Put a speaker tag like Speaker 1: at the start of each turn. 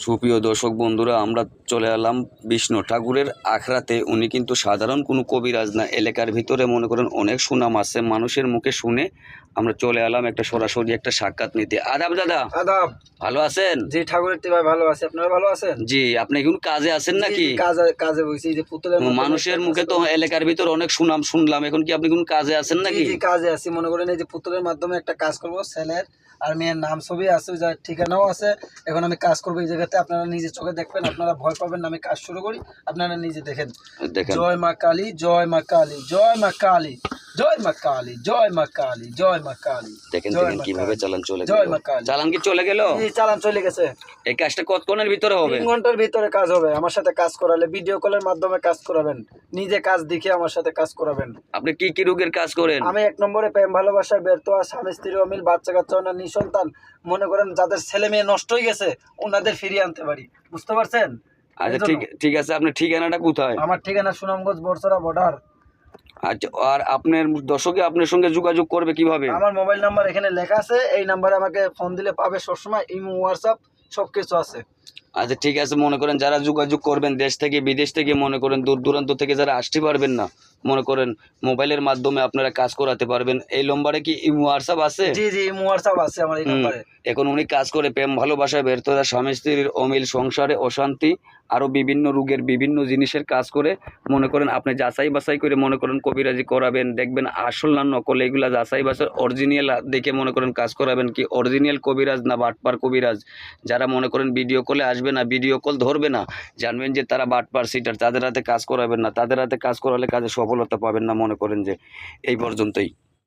Speaker 1: সুপ্রিয় দর্শক বন্ধুরা আমরা চলে এলাম বিষ্ণু ঠাকুরের আখড়াতে। উনি কিন্তু সাধারণ কোনো কবিরাজ না এলাকার ভিতরে মনে করেন অনেক সুনাম আছে মানুষের মুখে শুনে আমরা চলে এলাম একটা সরাসরি একটা সাক্ষাৎ নিতে। আদাব দাদা।
Speaker 2: আদাব।
Speaker 1: ভালো আছেন?
Speaker 2: জি ঠাকুরের টিভাই ভালো আছে। আপনারা ভালো আছেন?
Speaker 1: জি আপনি এখন কাজে আছেন নাকি?
Speaker 2: কাজে কাজে এই যে পুতুলের
Speaker 1: মানুষের মুখে তো এলাকার ভিতর অনেক সুনাম শুনলাম এখন কি আপনি কোন কাজে আছেন নাকি?
Speaker 2: জি, কাজে আছি। মনে করেন এই যে পুতুলের মাধ্যমে একটা কাজ করব ছেলের আর মেয়ের নাম ছবি আছে জায়গায় ঠিকানাও আছে। এখন আমি কাজ করব এই জায়গাতে আপনারা নিজে চোখে দেখবেন আপনারা ভয় পাবেন না আমি কাজ শুরু করি আপনারা নিজে দেখেন।
Speaker 1: দেখেন।
Speaker 2: জয় মা কালী জয় মা কালী জয় মা কালী। জয় মা কালী জয় মা কালী জয় মা কালী
Speaker 1: দেখেন দেখেন কীভাবে চালান চলে
Speaker 2: জয় মা কালী।
Speaker 1: চালান কি চলে গেল?
Speaker 2: চালান চলে গেছে।
Speaker 1: এই কাজটা কতক্ষণের ভিতরে হবে?
Speaker 2: তিন ঘণ্টার ভিতরে কাজ হবে। আমার সাথে কাজ করালে ভিডিও কলের মাধ্যমে কাজ করাবেন। নিজে কাজ দেখে আমার সাথে কাজ করাবেন।
Speaker 1: আপনি কি কি রোগের কাজ করেন?
Speaker 2: আমি এক নম্বরে প্রেম ভালোবাসায় ব্যর্থ আর স্বামী স্ত্রী অমিল বাচ্চা কাচ্চা ওনার নিঃসন্তান। মনে করেন যাদের ছেলে মেয়ে নষ্ট হয়ে গেছে ওনাদের ফিরিয়ে আনতে পারি। বুঝতে পারছেন?
Speaker 1: আচ্ছা ঠিক ঠিক আছে আপনার ঠিকানাটা কোথায়?
Speaker 2: আমার ঠিকানা সুনামগঞ্জ বর্ষরা বর্ডার।
Speaker 1: আচ্ছা আর আপনার দর্শকে আপনার সঙ্গে যোগাযোগ করবে কীভাবে?
Speaker 2: আমার মোবাইল নাম্বার এখানে লেখা আছে, এই নাম্বারে আমাকে ফোন দিলে পাবে সবসময়, ইমো হোয়াটসঅ্যাপ সব কিছু আছে।
Speaker 1: আচ্ছা ঠিক আছে মনে করেন যারা যোগাযোগ করবেন দেশ থেকে বিদেশ থেকে মনে করেন দূর দূরান্ত থেকে যারা আসতে পারবেন না মনে করেন মোবাইলের মাধ্যমে আপনারা কাজ করাতে পারবেন। এই নম্বরে কি হোয়াটসঅ্যাপ আছে?
Speaker 2: জি জি ইমো হোয়াটসঅ্যাপ আছে আমার এই। নাম্বারে।
Speaker 1: এখন উনি কাজ করে প্রেম ভালোবাসায় ব্যর্থতা স্বামী স্ত্রীর অমিল সংসারে অশান্তি আরও বিভিন্ন রোগের বিভিন্ন জিনিসের কাজ করে মনে করেন আপনি যাচাই বাছাই করে মনে করেন কবিরাজি করাবেন দেখবেন আসল না নকল এগুলা যাচাই বাছাই অরিজিনাল দেখে মনে করেন কাজ করাবেন কি? অরিজিনাল কবিরাজ না বাটপার কবিরাজ? যারা মনে করেন ভিডিও কলে আসবে না ভিডিও কল ধরবে না। জানবেন যে তারা বাটপার সিটার তাদের হাতে কাজ করাবেন না। তাদের হাতে কাজ করালে কাজে সফলতা পাবেন না মনে করেন যে। এই পর্যন্তই।